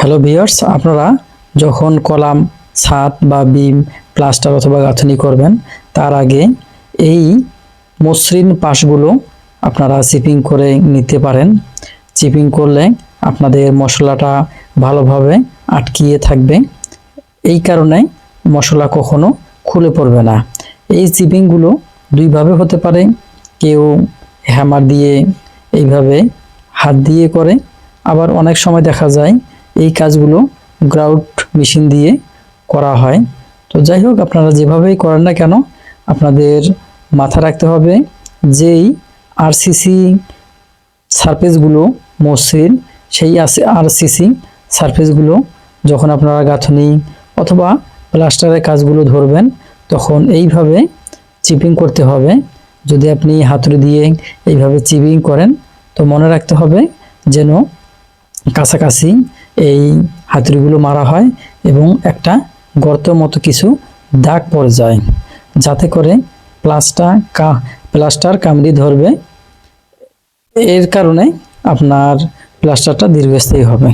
Hello viewers আপনারা যখন column ছাদ বা বিম প্লাস্টার অথবা গাঁথনি করবেন, তার আগে এই মসৃণ পাশগুলো আপনারা চিপিং করে নিতে পারেন। চিপিং করলে আপনাদের মশলাটা ভালোভাবে আটকিয়ে থাকবে। এই কারণে মশলা কখনো খুলে পড়বে না। এই চিপিংগুলো দুইভাবে হতে পারে। কেউ হ্যামার দিয়ে এইভাবে হাত দিয়ে করে। আবার অনেক সময় দেখা যায় এই কাজগুলো গ্রাউট মেশিন দিয়ে করা হয়। তো যাই হোক, আপনারা যেভাবেই করেন না কেন, আপনাদের মাথা রাখতে হবে যেই আরসিসি সারফেসগুলো মসৃণ, সেই আরসিসি সারফেসগুলো যখন আপনারা গাঁথনি অথবা প্লাস্টারের কাজগুলো ধরবেন, তখন এইভাবে চিপিং করতে হবে। যদি আপনি হাতুড়ি দিয়ে এইভাবে চিপিং করেন, তো মনে রাখতে হবে যেন কাছাকাছি এই হাতুড়িগুলো মারা হয় এবং একটা গর্ত মতো কিছু দাগ পড়ে যায়, যাতে করে প্লাস্টার কা, প্লাস্টার কামড়ি ধরবে। এর কারণে আপনার প্লাস্টারটা দীর্ঘস্থায়ী হবে।